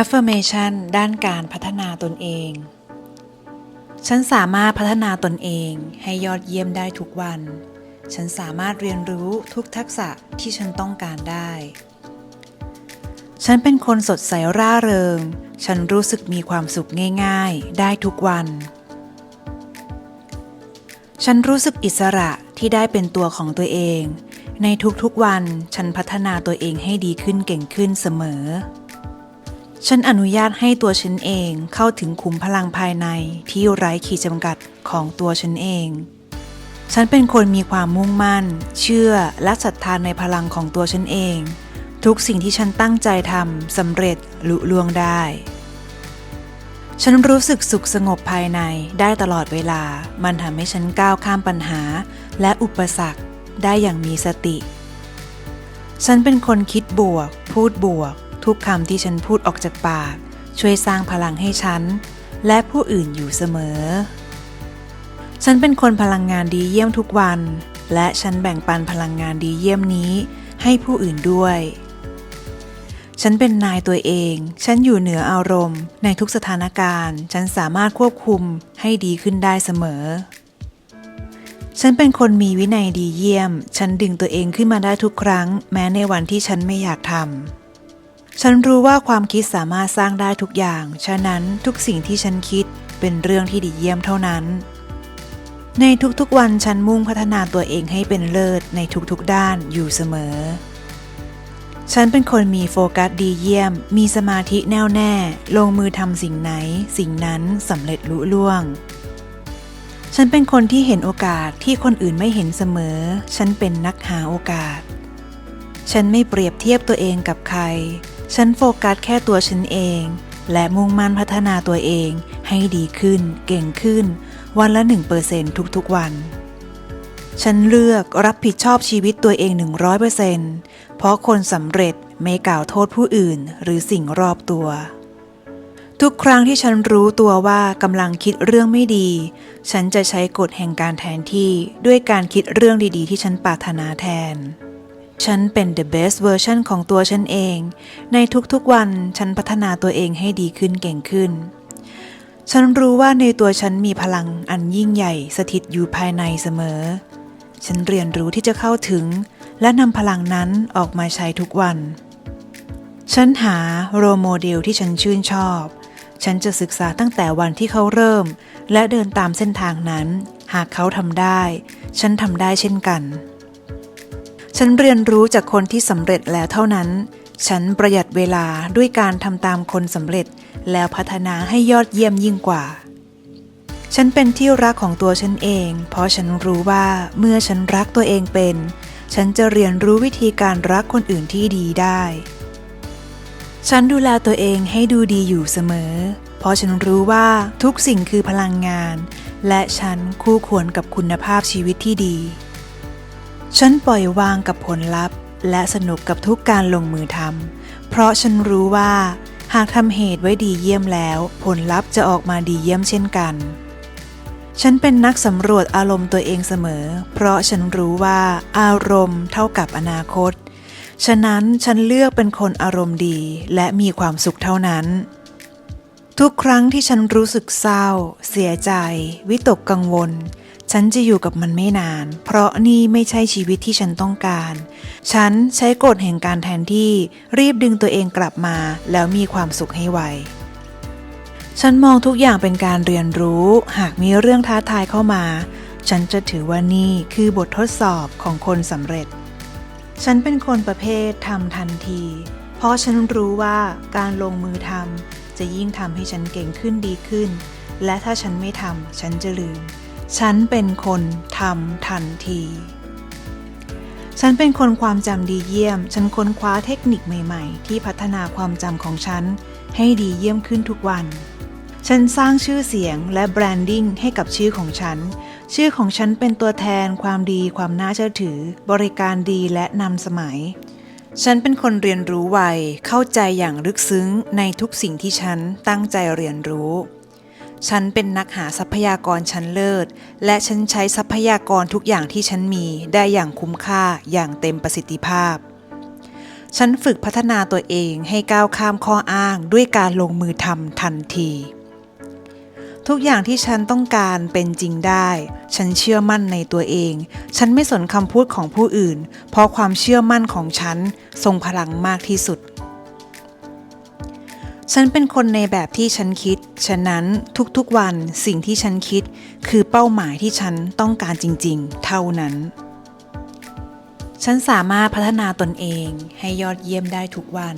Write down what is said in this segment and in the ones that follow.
Affirmation ด้านการพัฒนาตนเอง ฉันสามารถพัฒนาตนเองให้ยอดเยี่ยมได้ทุกวัน ฉันสามารถเรียนรู้ทุกทักษะที่ฉันต้องการได้ ฉันเป็นคนสดใสร่าเริง ฉันรู้สึกมีความสุขง่ายๆ ได้ทุกวัน ฉันรู้สึกอิสระที่ได้เป็นตัวของตัวเอง ในทุกๆวัน ฉันพัฒนาตัวเองให้ดีขึ้นเก่งขึ้นเสมอ ฉันอนุญาตให้ตัวฉันเองเข้าถึงขุมพลังภายในที่ไร้ขีดจำกัดของตัวฉันเอง ฉันเป็นคนมีความมุ่งมั่น เชื่อและศรัทธานในพลังของตัวฉันเอง ทุกสิ่งที่ฉันตั้งใจทำสำเร็จลุล่วงได้ ฉันรู้สึกสุขสงบภายในได้ตลอดเวลา มันทำให้ฉันก้าวข้ามปัญหา และอุปสรรคได้อย่างมีสติ ฉันเป็นคนคิดบวก พูดบวก ทุกคำที่ฉันพูดออกจากปาก ช่วยสร้างพลังให้ฉัน และผู้อื่นอยู่เสมอ ฉันเป็นคนพลังงานดีเยี่ยมทุกวัน และฉันแบ่งปันพลังงานดีเยี่ยมนี้ให้ผู้อื่นด้วย ฉันเป็นนายตัวเอง ฉันอยู่เหนืออารมณ์ ในทุกสถานการณ์ ฉันสามารถควบคุมให้ดีขึ้นได้เสมอฉันเป็นคนมีวินัยดีเยี่ยม ฉันดึงตัวเองขึ้นมาได้ทุกครั้ง แม้ในวันที่ฉันไม่อยากทำ ฉันรู้ว่าความคิดสามารถสร้างได้ทุกอย่าง ฉะนั้นทุกสิ่งที่ฉันคิดเป็นเรื่องที่ดีเยี่ยมเท่านั้น ในทุกๆวันฉันมุ่งพัฒนาตัวเองให้เป็นเลิศในทุกๆด้านอยู่เสมอ ฉันเป็นคนมีโฟกัสดีเยี่ยม มีสมาธิแน่วแน่ ลงมือทำสิ่งไหน สิ่งนั้นสำเร็จลุล่วง ฉันเป็นคนที่เห็นโอกาสที่คนอื่นไม่เห็นเสมอ ฉันเป็นนักหาโอกาส ฉันไม่เปรียบเทียบตัวเองกับใคร ฉันโฟกัสแค่ตัวฉันเอง และมุ่งมั่นพัฒนาตัวเองให้ดีขึ้น เก่งขึ้น วันละ 1%ทุกๆวัน ฉันเลือกรับผิดชอบชีวิตตัวเอง 100%เพราะคนสำเร็จไม่กล่าวโทษผู้อื่นหรือสิ่งรอบตัว ทุกครั้งที่ฉันรู้ตัวว่ากำลังคิดเรื่องไม่ดี ฉันจะใช้กฎแห่งการแทนที่ด้วยการคิดเรื่องดีๆ ที่ฉันปรารถนาแทน ฉันเป็น the best version ของตัวฉันเอง ในทุกๆวันฉันพัฒนาตัวเองให้ดีขึ้นเก่งขึ้น ฉันรู้ว่าในตัวฉันมีพลังอันยิ่งใหญ่สถิตอยู่ภายในเสมอ ฉันเรียนรู้ที่จะเข้าถึง และนำพลังนั้นออกมาใช้ทุกวัน ฉันหาโรโมเดลที่ฉันชื่นชอบ ฉันจะศึกษาตั้งแต่วันที่เขาเริ่ม และเดินตามเส้นทางนั้น หากเขาทำได้ ฉันทำได้เช่นกัน ฉันเรียนรู้จากคนที่สำเร็จแล้วเท่านั้น ฉันประหยัดเวลาด้วยการทำตามคนสำเร็จ แล้วพัฒนาให้ยอดเยี่ยมยิ่งกว่า ฉันเป็นที่รักของตัวฉันเอง เพราะฉันรู้ว่าเมื่อฉันรักตัวเองเป็น ฉันจะเรียนรู้วิธีการรักคนอื่นที่ดีได้ ฉันดูแลตัวเองให้ดูดีอยู่เสมอ เพราะฉันรู้ว่าทุกสิ่งคือพลังงาน และฉันคู่ควรกับคุณภาพชีวิตที่ดี ฉันปล่อยวางกับผลลัพธ์ และสนุกกับทุกการลงมือทำ เพราะฉันรู้ว่า หากทำเหตุไว้ดีเยี่ยมแล้ว ผลลัพธ์จะออกมาดีเยี่ยมเช่นกัน ฉันเป็นนักสำรวจอารมณ์ตัวเองเสมอ เพราะฉันรู้ว่าอารมณ์เท่ากับอนาคต ฉะนั้นฉันเลือกเป็นคนอารมณ์ดีและมีความสุขเท่านั้น ทุกครั้งที่ฉันรู้สึกเศร้า เสียใจ วิตกกังวล ฉันจะอยู่กับมันไม่นาน เพราะนี่ไม่ใช่ชีวิตที่ฉันต้องการ ฉันใช้กฎแห่งการแทนที่รีบดึงตัวเองกลับมาแล้วมีความสุขให้ไวฉันมองทุกอย่างเป็นการเรียนรู้ หากมีเรื่องท้าทายเข้ามา ฉันจะถือว่านี่คือบททดสอบของคนสำเร็จ ฉันเป็นคนประเภททำทันที เพราะฉันรู้ว่าการลงมือทำจะยิ่งทำให้ฉันเก่งขึ้นดีขึ้น และถ้าฉันไม่ทำฉันจะลืม ฉันเป็นคนทำทันที ฉันเป็นคนความจำดีเยี่ยม ฉันค้นคว้าเทคนิคใหม่ ๆ ที่พัฒนาความจำของฉันให้ดีเยี่ยมขึ้นทุกวัน ฉันสร้างชื่อเสียงและแบรนดิ้งให้กับชื่อของฉัน ชื่อของฉันเป็นตัวแทน ความดี ความน่าเชื่อถือ บริการดีและนำสมัย ฉันเป็นคนเรียนรู้ไว เข้าใจอย่างลึกซึ้งในทุกสิ่งที่ฉันตั้งใจเรียนรู้ ฉันเป็นนักหาทรัพยากรชั้นเลิศ และฉันใช้ทรัพยากรทุกอย่างที่ฉันมีได้อย่างคุ้มค่าอย่างเต็มประสิทธิภาพ ฉันฝึกพัฒนาตัวเองให้ก้าวข้ามข้ออ้างด้วยการลงมือทำทันที ทุกอย่างที่ฉันต้องการเป็นจริงได้ ฉันเชื่อมั่นในตัวเอง ฉันไม่สนคำพูดของผู้อื่น เพราะความเชื่อมั่นของฉันทรงพลังมากที่สุด ฉันเป็นคนในแบบที่ฉันคิด ฉะนั้นทุกๆวันสิ่งที่ฉันคิด คือเป้าหมายที่ฉันต้องการจริง ๆ เท่านั้น ฉันสามารถพัฒนาตนเองให้ยอดเยี่ยมได้ทุกวัน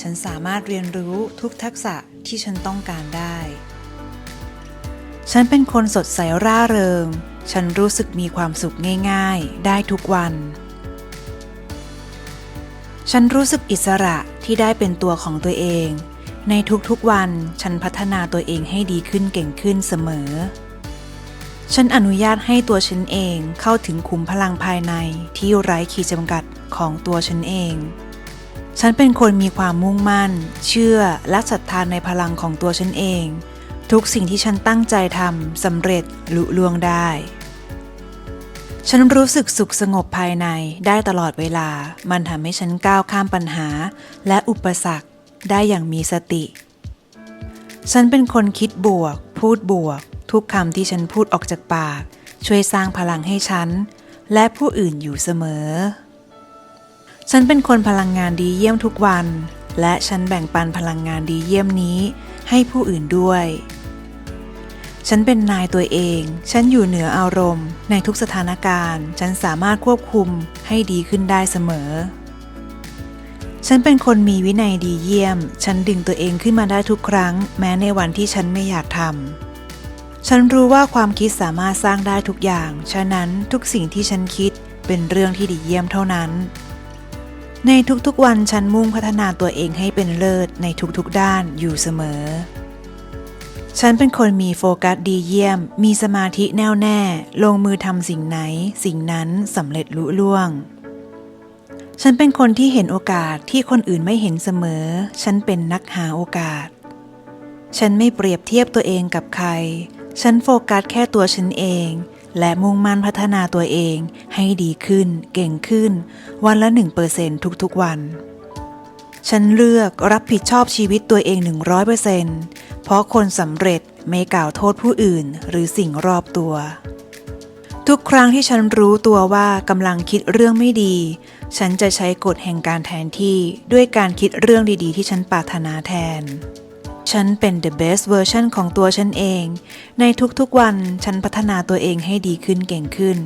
ฉันสามารถเรียนรู้ทุกทักษะที่ฉันต้องการได้ ฉันเป็นคนสดใสร่าเริง ฉันรู้สึกมีความสุขง่าย ๆ ได้ทุกวันฉันรู้สึกอิสระที่ได้เป็นตัวของตัวเอง ในทุกๆวันฉันพัฒนาตัวเองให้ดีขึ้นเก่งขึ้นเสมอ ฉันอนุญาตให้ตัวฉันเองเข้าถึงขุมพลังภายในที่ไร้ขีดจำกัดของตัวฉันเอง ฉันเป็นคนมีความมุ่งมั่น เชื่อและศรัทธานในพลังของตัวฉันเอง ทุกสิ่งที่ฉันตั้งใจทำสำเร็จลุล่วงได้ ฉันรู้สึกสุขสงบภายในได้ตลอดเวลา มันทำให้ฉันก้าวข้ามปัญหาและอุปสรรค ได้อย่างมีสติ ฉันเป็นคนคิดบวก พูดบวก ทุกคำที่ฉันพูดออกจากปาก ช่วยสร้างพลังให้ฉัน และผู้อื่นอยู่เสมอ ฉันเป็นคนพลังงานดีเยี่ยมทุกวัน และฉันแบ่งปันพลังงานดีเยี่ยมนี้ให้ผู้อื่นด้วย ฉันเป็นนายตัวเอง ฉันอยู่เหนืออารมณ์ ในทุกสถานการณ์ ฉันสามารถควบคุมให้ดีขึ้นได้เสมอ ฉันเป็นคนมีวินัยดีเยี่ยม ฉันดึงตัวเองขึ้นมาได้ทุกครั้ง แม้ในวันที่ฉันไม่อยากทำ ฉันรู้ว่าความคิดสามารถสร้างได้ทุกอย่าง ฉะนั้นทุกสิ่งที่ฉันคิดเป็นเรื่องที่ดีเยี่ยมเท่านั้น ในทุกๆวันฉันมุ่งพัฒนาตัวเองให้เป็นเลิศในทุกๆด้านอยู่เสมอ ฉันเป็นคนมีโฟกัสดีเยี่ยม มีสมาธิแน่วแน่ ลงมือทำสิ่งไหน สิ่งนั้นสำเร็จลุล่วง ฉันเป็นคนที่เห็นโอกาสที่คนอื่นไม่เห็นเสมอ ฉันเป็นนักหาโอกาส ฉันไม่เปรียบเทียบตัวเองกับใคร ฉันโฟกัสแค่ตัวฉันเอง และมุ่งมั่นพัฒนาตัวเองให้ดีขึ้น เก่งขึ้น วันละ1%ทุกๆวัน ฉันเลือกรับผิดชอบชีวิตตัวเอง 100%เพราะคนสำเร็จไม่กล่าวโทษผู้อื่นหรือสิ่งรอบตัว ทุกครั้งที่ฉันรู้ตัวว่ากำลังคิดเรื่องไม่ดี ฉันจะใช้กฎแห่งการแทนที่ด้วยการคิดเรื่องดีๆ ที่ฉันปรารถนาแทน ฉันเป็น the best version ของตัวฉันเอง ในทุกๆวันฉันพัฒนาตัวเองให้ดีขึ้นเก่งขึ้น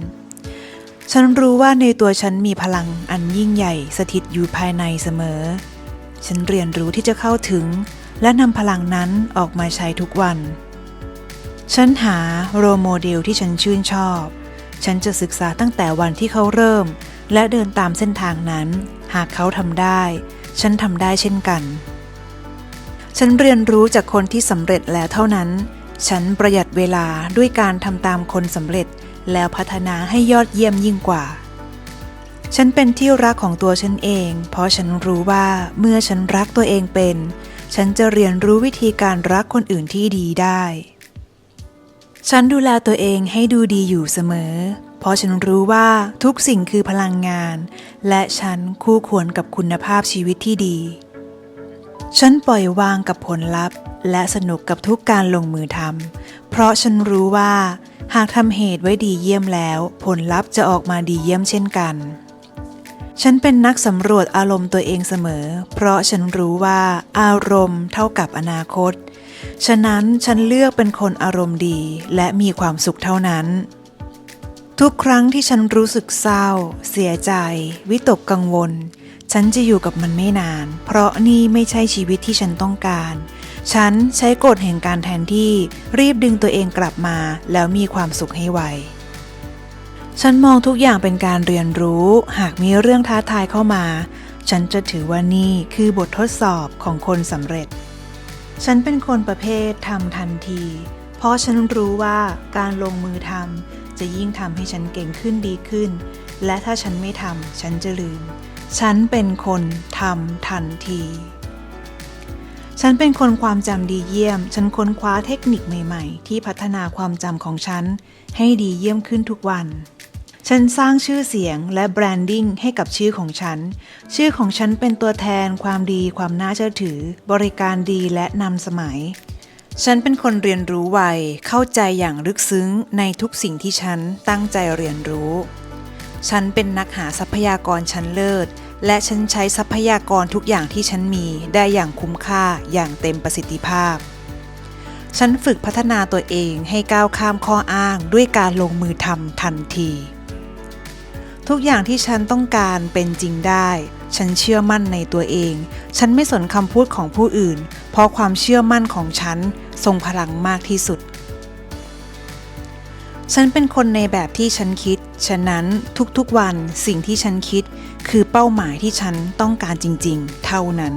ฉันรู้ว่าในตัวฉันมีพลังอันยิ่งใหญ่สถิตอยู่ภายในเสมอ ฉันเรียนรู้ที่จะเข้าถึง และนำพลังนั้นออกมาใช้ทุกวัน ฉันหาโรโมเดลที่ฉันชื่นชอบ ฉันจะศึกษาตั้งแต่วันที่เขาเริ่ม และเดินตามเส้นทางนั้น หากเขาทำได้ ฉันทำได้เช่นกัน ฉันเรียนรู้จากคนที่สำเร็จแล้วเท่านั้น ฉันประหยัดเวลาด้วยการทำตามคนสำเร็จ แล้วพัฒนาให้ยอดเยี่ยมยิ่งกว่า ฉันเป็นที่รักของตัวฉันเอง เพราะฉันรู้ว่าเมื่อฉันรักตัวเองเป็น ฉันจะเรียนรู้วิธีการรักคนอื่นที่ดีได้ ฉันดูแลตัวเองให้ดูดีอยู่เสมอ เพราะฉันรู้ว่าทุกสิ่งคือพลังงาน และฉันคู่ควรกับคุณภาพชีวิตที่ดี ฉันปล่อยวางกับผลลัพธ์ และสนุกกับทุกการลงมือทำ เพราะฉันรู้ว่า หากทำเหตุไว้ดีเยี่ยมแล้ว ผลลัพธ์จะออกมาดีเยี่ยมเช่นกัน ฉันเป็นนักสำรวจอารมณ์ตัวเองเสมอ เพราะฉันรู้ว่าอารมณ์เท่ากับอนาคต ฉะนั้นฉันเลือกเป็นคนอารมณ์ดีและมีความสุขเท่านั้น ทุกครั้งที่ฉันรู้สึกเศร้า เสียใจ วิตกกังวล ฉันจะอยู่กับมันไม่นาน เพราะนี่ไม่ใช่ชีวิตที่ฉันต้องการ ฉันใช้กฎแห่งการแทนที่รีบดึงตัวเองกลับมาแล้วมีความสุขให้ไวฉันมองทุกอย่างเป็นการเรียนรู้ หากมีเรื่องท้าทายเข้ามา ฉันจะถือว่านี่คือบททดสอบของคนสำเร็จ ฉันเป็นคนประเภททำทันที เพราะฉันรู้ว่าการลงมือทำจะยิ่งทำให้ฉันเก่งขึ้นดีขึ้น และถ้าฉันไม่ทำฉันจะลืม ฉันเป็นคนทำทันที ฉันเป็นคนความจำดีเยี่ยม ฉันค้นคว้าเทคนิคใหม่ ๆ ที่พัฒนาความจำของฉันให้ดีเยี่ยมขึ้นทุกวัน ฉันสร้างชื่อเสียงและแบรนดิ้งให้กับชื่อของฉัน ชื่อของฉันเป็นตัวแทนความดี ความน่าเชื่อถือ บริการดีและนำสมัย ฉันเป็นคนเรียนรู้ไว เข้าใจอย่างลึกซึ้งในทุกสิ่งที่ฉันตั้งใจเรียนรู้ ฉันเป็นนักหาทรัพยากรชั้นเลิศ และฉันใช้ทรัพยากรทุกอย่างที่ฉันมีได้อย่างคุ้มค่าอย่างเต็มประสิทธิภาพฉันฝึกพัฒนาตัวเองให้ก้าวข้ามข้ออ้างด้วยการลงมือทำทันที ทุกอย่างที่ฉันต้องการเป็นจริงได้ ฉันเชื่อมั่นในตัวเอง ฉันไม่สนคำพูดของผู้อื่น เพราะความเชื่อมั่นของฉันทรงพลังมากที่สุด ฉันเป็นคนในแบบที่ฉันคิด ฉะนั้นทุกๆวันสิ่งที่ฉันคิด คือเป้าหมายที่ฉันต้องการจริง ๆ เท่านั้น